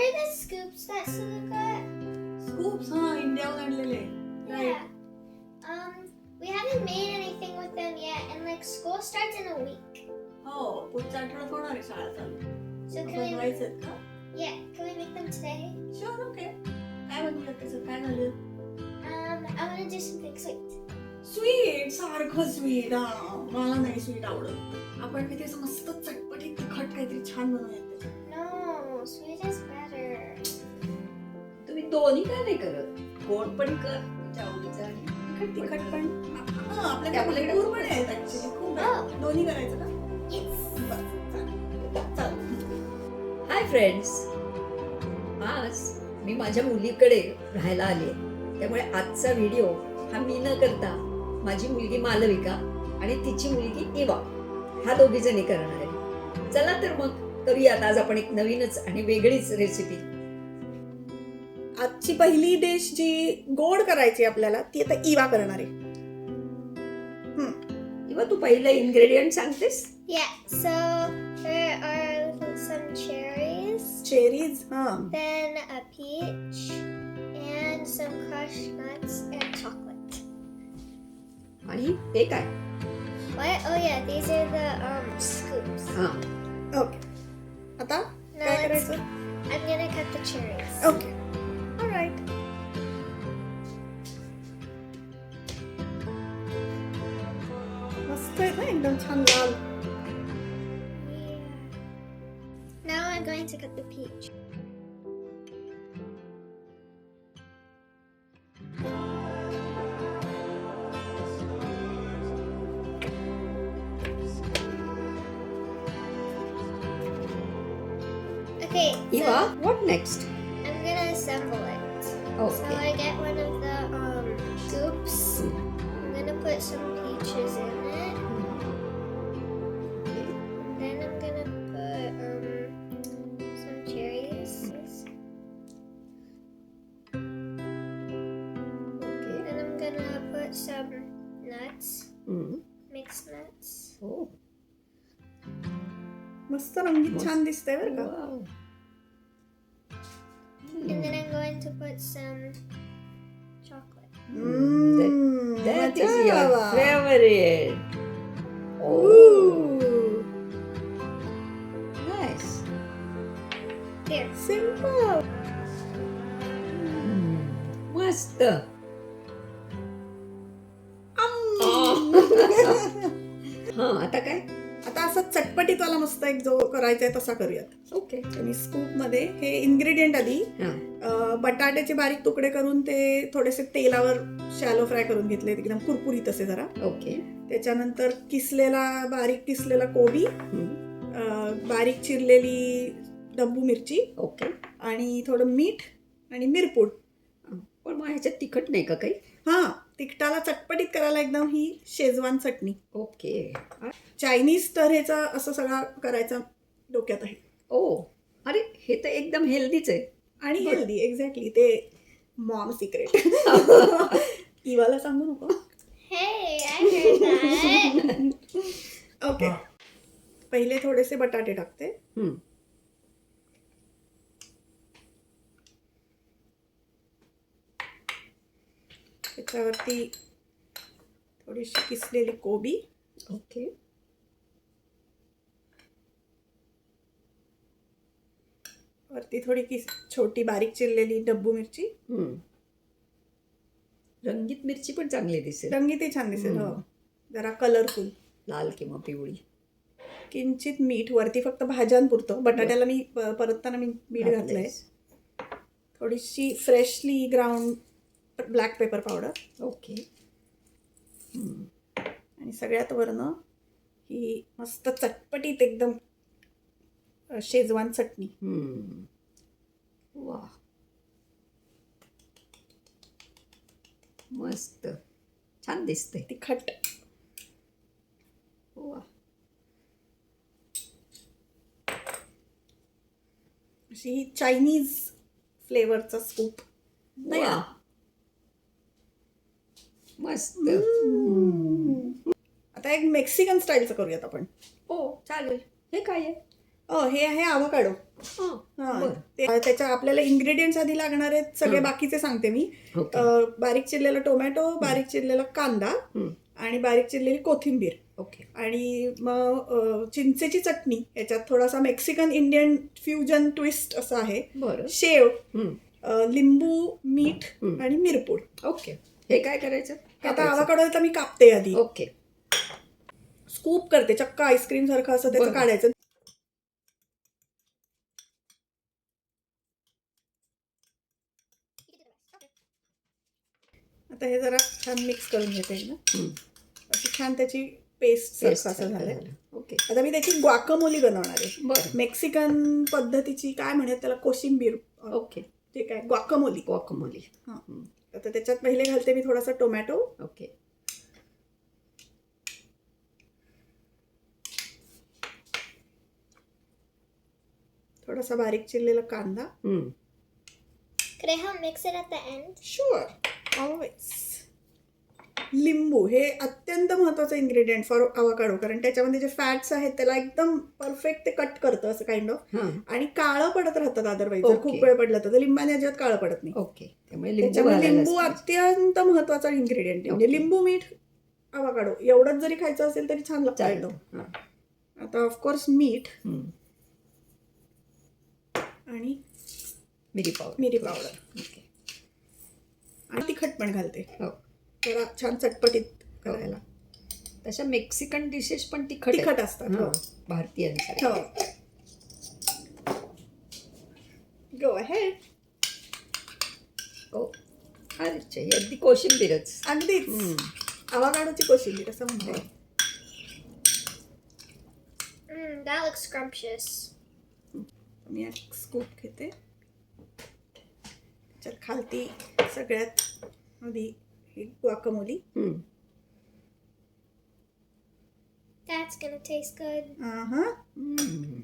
remember the scoops that Sulu got? खूप हा इंडियाहून आणलेले Yeah. Um, we haven't made anything with them yet, and like school starts in a week. हो पुढच्या आठवड्यात होणार आहे शाळा चालू So can we? बनवायचे का Yeah, can we make them today? Sure okay काय बनवलं त्याचं काय झालं Um, I want to do something sweet. Sweet सारखं स्वीट हा मला नाही स्वीट आवडत आपण असं मस्त चटपटीत तिखट काहीतरी छान बनवूयात sweet is better. तुम्ही दोन्ही का नाही करत? गोड पण कर तुझ्या आवडीचं आणि तिखट तिखट पण. हा आपल्याकडे आपल्याकडे भरपूर पण आहेत ऍक्च्युली खूप. दोन्ही करायचं का. हाय फ्रेंड्स आज मी माझ्या मुलीकडे राहायला आले त्यामुळे आजचा व्हिडिओ हा मी न करता माझी मुलगी मालविका आणि तिची मुलगी इवा ह्या दोघी जणी करणार आहे. चला तर मग. करूयात आज आपण एक नवीनच आणि वेगळीच रेसिपी आजची पहिली डिश जी गोड करायची आपल्याला ती आता इवा करणार आहे. इवा तू पहिलं इन्ग्रेडियंट सांगतेस? चेरीज आणि ते काय? ओके आता Now काय let's, करायचं I'm gonna cut the cherries. Okay alright मस्त आहे ना एकदम छान लाल Yeah. Now I'm going to cut the peach. so what next I'm gonna assemble it. So okay I get one of the um scoops. I'm gonna put some peaches in it. And then I'm gonna put um some cherries. Okay And I'm gonna put some nuts, mixed nuts. हो मस्त रंगीत छान दिसतंय बरं का Wow. And then I'm going to put some chocolate. Mm, That मजा is your बाबा. favorite. Oh, Ooh, nice. There. simple. Mm, मस्त हा आता काय आता असं चटपटीत वाला मस्त एक जो करायचा आहे तसा करूयात. ओके. आणि स्कूपमध्ये हे इन्ग्रेडियंट आधी हा. बटाट्याचे बारीक तुकडे करून ते थोडेसे तेलावर शॅलो फ्राय करून घेतले एकदम कुरकुरीत असे जरा. ओके. त्याच्यानंतर किसलेला बारीक किसलेला कोबी बारीक चिरलेली डब्बू मिरची ओके. आणि थोडं मीठ आणि मिरपूड. पण मग ह्याच्यात तिखट नाही का काही? हा. तिखटाला चटपटीत करायला एकदम ही शेजवान चटणी. ओके. चायनीज तऱ्हेचा असं सगळा करायचा डोक्यात आहे. ओ अरे हे तर एकदम हेल्दीच आहे. आणि हेल्दी एक्झॅक्टली ते मॉम सिक्रेट इवाला सांगू नको. Hey, I heard that. Okay पहिले थोडेसे बटाटे टाकते. हम्म, त्याच्यावरती थोडीशी किसलेली कोबी. ओके. वरती थोडी किस छोटी बारीक चिरलेली डब्बू मिरची. रंगीत मिरची पण चांगली दिसेल. रंगीतही छान दिसेल हो. जरा कलरफुल लाल किंवा पिवळी. किंचित मीठ वरती फक्त भाज्यांपुरतं. बटाट्याला मी परतताना मी मीठ घातलंय. थोडीशी freshly ground black pepper powder. Okay. आणि सगळ्यात वरनं ही मस्त चटपटीत एकदम शेजवान चटणी. वा. मस्त. छान दिसते तिखट. वा. अशी ही चायनीज फ्लेवरचा स्कूप. नाही? मस्त. आता एक मेक्सिकन स्टाईलचं करूयात आपण. हो चालेल. हे काय आहे? अ हे आहे आवकाडो हं, बरं. त्याच्या आपल्याला इन्ग्रेडियंट्स आधी लागणार आहेत सगळे हं. बाकीचे सांगते मी. ओके. अ, बारीक चिरलेला टोमॅटो बारीक चिरलेला कांदा हं. आणि बारीक चिरलेली कोथिंबीर. ओके. आणि मग अ, चिंचेची चटणी. याच्यात थोडासा मेक्सिकन इंडियन फ्युजन ट्विस्ट असं आहे. बरं. शेव हं, अ, लिंबू मीठ हं. आणि मिरपूड. ओके. हे काय करायचं? आता? आवाकडो आता मी कापते आधी. ओके. स्कूप करते चक्क आईस्क्रीम सारखं असं त्याचं बरं. काढायचं. आता हे जरा छान मिक्स करून घेते ना. अशी छान त्याची पेस्ट Paste असं सारखं झालंय. झालं. ओके. आता मी त्याची ग्वाकमोली बनवणार आहे. बरं. मेक्सिकन पद्धतीची काय म्हणतात त्याला? कोशिंबीर. अ, ओके. ते काय? ग्वाकमोली गुआकामोली आता त्याच्यात पहिले घालते मी थोडासा टोमॅटो. ओके. थोडासा बारीक चिरलेला कांदा. हं. It at the end? Sure always लिंबू हे अत्यंत महत्वाचं इन्ग्रेडियंट फॉर अवाकाडो कारण त्याच्यामध्ये जे फॅट्स आहेत त्याला एकदम परफेक्ट ते कट करतं असं काइंड ऑफ आणि काळं पडत राहतात अदरवाईज जर. खूप वेळ पडलं तर लिंबाने अजिबात काळं पडत नाही. ओके त्यामुळे लिंबू त्याच्यामुळे लिंबू. अत्यंत महत्त्वाचा इन्ग्रेडियंट आहे. म्हणजे. लिंबू मीठ अवाकाडो एवढंच जरी खायचं असेल तरी छान लागतं. आता ऑफकोर्स मीठ. आणि मिरी पावडर मिरी पावडर आणि तिखट पण घालते. हो. जरा छान चटपटीत करायला. तशा मेक्सिकन डिशेस पण तिखट. तिखट असतात हो. हां, हो. गो अहेड हो. अच्छा ही अगदी कोशिंबीरच. अगदीच. हं. आवाकाडोची कोशिंबीर असं म्हणते that looks scrumptious. मी एक स्कूप घेते. त्याच्यात खालती सगळ्यात आधी ही गुआकामोली हं. That's gonna taste good. हा हं.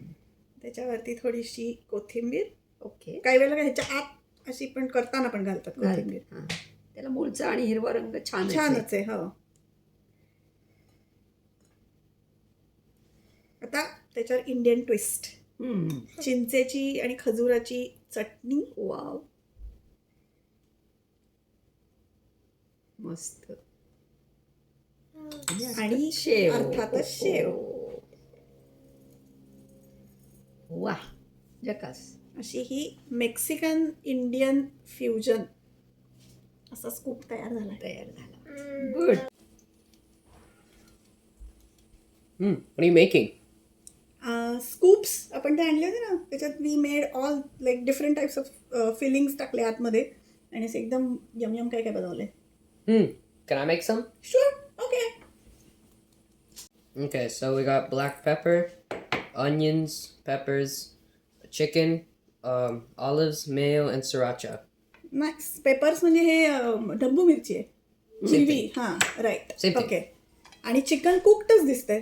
त्याच्यावरती थोडीशी कोथिंबीर. ओके. काही वेळेला ह्याच्या आत अशी पण करताना पण घालतात कोथिंबीर. घालते. हां. त्याला मूळचा आणि हिरवा रंग छान छानच आहे हो. आता त्याच्यावर इंडियन ट्विस्ट चिंचेची आणि खजुराची चटणी. वाव. मस्त. आणि शेव अर्थातच शेव. वा जकास अशी ही मेक्सिकन इंडियन फ्युजन असा स्कूप तयार झालाय तयार झाला. Good making? स्कूप्स आपण ते आणले होते ना त्याच्यात we made all like different types of fillings टाकले आतमध्ये आणि असं एकदम यम यम काय काय बनवलंय Hmm. Can I make some? Sure okay Okay, so we got black pepper, onions, peppers, chicken, um, olives, mayo, and sriracha. Nice peppers म्हणजे हे अं, डब्बू मिरची आहे हिरवी हां राईट Same thing. ओके आणि चिकन कुकटच दिसतंय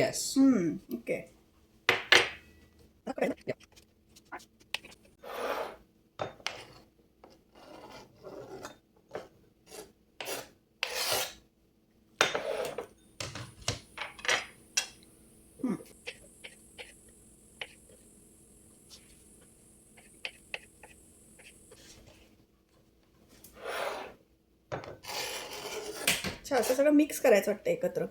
Yes. ओके अच्छा असं सगळं मिक्स करायचं वाटतं एकत्र.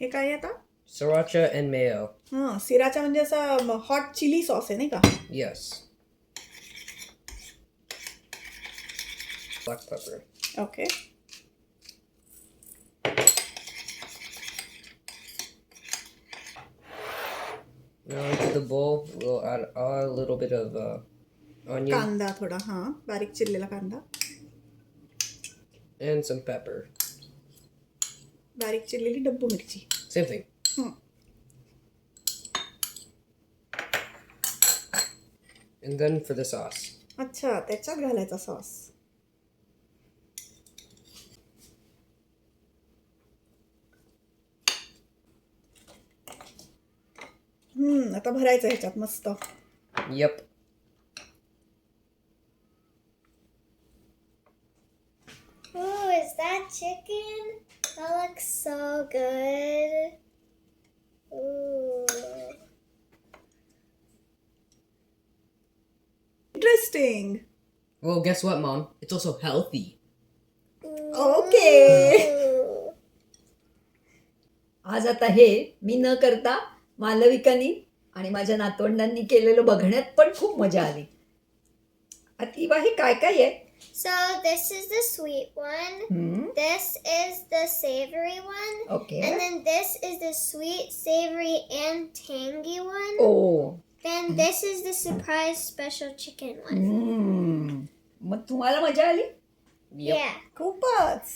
हे काय आता? सिराचा अँड मेयो हा म्हणजे असं हॉट चिली सॉस आहे नाही का? Yes black okay Now into the bowl, we'll add a little bit of uh, onion कांदा थोडा हां बारीक चिरलेला कांदा and some pepper. बारीक चिरलेली डब्बू मिरची Same thing. हं. And then for the sauce. अच्छा त्याच्यात घालायचा सॉस हम्म आता भरायचं ह्याच्यात मस्त Yep. Oh, is that chicken? That looks so good. Ooh. Interesting Well, guess what, Mom? It's also healthy. Okay Ooh. आज आता हे मी न करता मालविकानी आणि माझ्या नातवंडांनी केलेलं बघण्यात पण खूप मजा आली अतिवा हे काय काय आहे So this is the sweet one. हम्म, This is the savory one. Okay And then this is the sweet, savory, and tangy one. Oh Then this is the surprise special chicken one. हम्म. मग तुम्हाला मजा आली Yeah. खूपच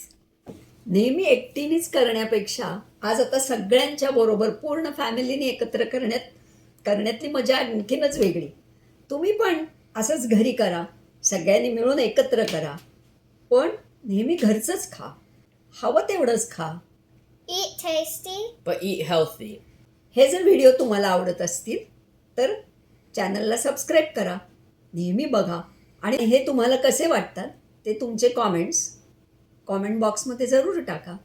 नेहमी एकटीनेच करण्यापेक्षा आज आता सगळ्यांच्या बरोबर पूर्ण फॅमिलीने एकत्र करण्यात करण्यातली मजा आणखीनच वेगळी तुम्ही पण असंच घरी करा सगळ्यांनी मिळून एकत्र करा. पण नेहमी घरचंच खा. हवं तेवढंच खा. Eat tasty. But eat healthy. हे जर व्हिडिओ तुम्हाला आवडत असतील तर चॅनलला सबस्क्राईब करा. नेहमी बघा. आणि हे तुम्हाला कसे वाटतात ते तुमचे कॉमेंट्स कॉमेंट बॉक्समध्ये जरूर टाका.